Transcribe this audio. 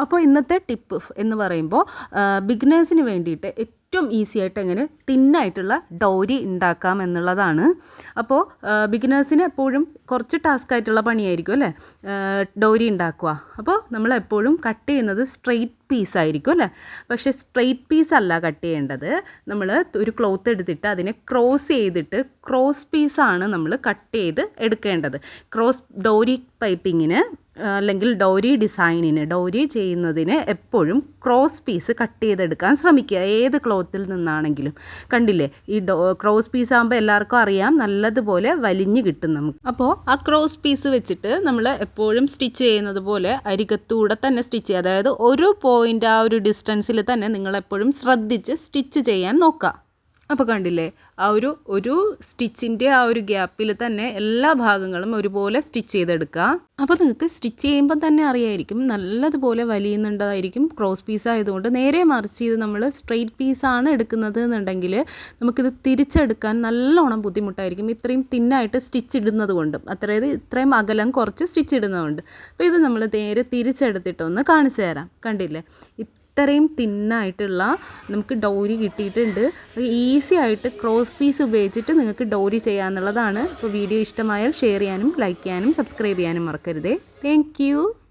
അപ്പോൾ ഇന്നത്തെ ടിപ്പ് എന്ന് പറയുമ്പോൾ ബിഗിനേഴ്സിന് വേണ്ടിയിട്ട് ഏറ്റവും ഈസി ആയിട്ട് എങ്ങനെ തിന്നായിട്ടുള്ള ഡൗരി ഉണ്ടാക്കാം എന്നുള്ളതാണ്. അപ്പോൾ ബിഗിനേഴ്സിന് എപ്പോഴും കുറച്ച് ടാസ്ക് ആയിട്ടുള്ള പണിയായിരിക്കും അല്ലേ? ഡൗരി ഉണ്ടാക്കുക. അപ്പോൾ നമ്മൾ എപ്പോഴും കട്ട് ചെയ്യുന്നത് സ്ട്രെയിറ്റ് പീസ് ആയിരിക്കും അല്ലേ? പക്ഷേ സ്ട്രെയിറ്റ് പീസ് അല്ല കട്ട് ചെയ്യേണ്ടത്. നമ്മൾ ഒരു ക്ലോത്ത് എടുത്തിട്ട് അതിനെ ക്രോസ് ചെയ്തിട്ട് ക്രോസ് പീസാണ് നമ്മൾ കട്ട് ചെയ്ത് എടുക്കേണ്ടത്. ക്രോസ് ഡോരി പൈപ്പിങ്ങിന് അല്ലെങ്കിൽ ഡോരി ഡിസൈനിന് ഡോരി ചെയ്യുന്നതിന് എപ്പോഴും ക്രോസ് പീസ് കട്ട് ചെയ്തെടുക്കാൻ ശ്രമിക്കുക. ഏത് ക്ലോത്തിൽ നിന്നാണെങ്കിലും. കണ്ടില്ലേ? ഈ ഡോ ക്രോസ് പീസ് ആകുമ്പോൾ എല്ലാവർക്കും അറിയാം. നല്ലതുപോലെ വലിഞ്ഞ് കിട്ടും നമുക്ക്. അപ്പോൾ ആ ക്രോസ് പീസ് വെച്ചിട്ട് നമ്മൾ എപ്പോഴും സ്റ്റിച്ച് ചെയ്യുന്നത് പോലെ അരികത്തൂടെ തന്നെ സ്റ്റിച്ച് ചെയ്യുക. അതായത് ഒരു പോയിന്റ് ആ ഒരു ഡിസ്റ്റൻസിൽ തന്നെ നിങ്ങൾ എപ്പോഴും ശ്രദ്ധിച്ച് സ്റ്റിച്ച് ചെയ്യാൻ നോക്കുക. അപ്പോൾ കണ്ടില്ലേ ആ ഒരു ഒരു സ്റ്റിച്ചിന്റെ ആ ഒരു ഗ്യാപ്പിൽ തന്നെ എല്ലാ ഭാഗങ്ങളും ഒരുപോലെ സ്റ്റിച്ച് ചെയ്തെടുക്കുക. അപ്പോൾ നിങ്ങൾക്ക് സ്റ്റിച്ച് ചെയ്യുമ്പോൾ തന്നെ അറിയായിരിക്കും നല്ലതുപോലെ വലിയുന്നുണ്ടായിരിക്കും ക്രോസ് പീസ് ആയതുകൊണ്ട് നേരെ മറിച്ച് ഇത് നമ്മൾ സ്ട്രെയിറ്റ് പീസാണ് എടുക്കുന്നത് എന്നുണ്ടെങ്കിൽ നമുക്കിത് തിരിച്ചെടുക്കാൻ നല്ലോണം ബുദ്ധിമുട്ടായിരിക്കും. ഇത്രയും തിന്നായിട്ട് സ്റ്റിച്ച് ഇടുന്നത് കൊണ്ടും അതായത് ഇത്രയും അകലം കുറച്ച് സ്റ്റിച്ച് ഇടുന്നതുകൊണ്ട് അപ്പോൾ ഇത് നമ്മൾ നേരെ തിരിച്ചെടുത്തിട്ടൊന്ന് കാണിച്ചു തരാം. കണ്ടില്ലേ ഇത്രയും തിന്നായിട്ടുള്ള നമുക്ക് ഡോരി കിട്ടിയിട്ടുണ്ട്. ഈസി ആയിട്ട് ക്രോസ് പീസ് ഉപയോഗിച്ചിട്ട് നിങ്ങൾക്ക് ഡോരി ചെയ്യാമെന്നുള്ളതാണ് അപ്പോൾ വീഡിയോ ഇഷ്ടമായാൽ ഷെയർ ചെയ്യാനും ലൈക്ക് ചെയ്യാനും സബ്സ്ക്രൈബ് ചെയ്യാനും മറക്കരുതേ. താങ്ക്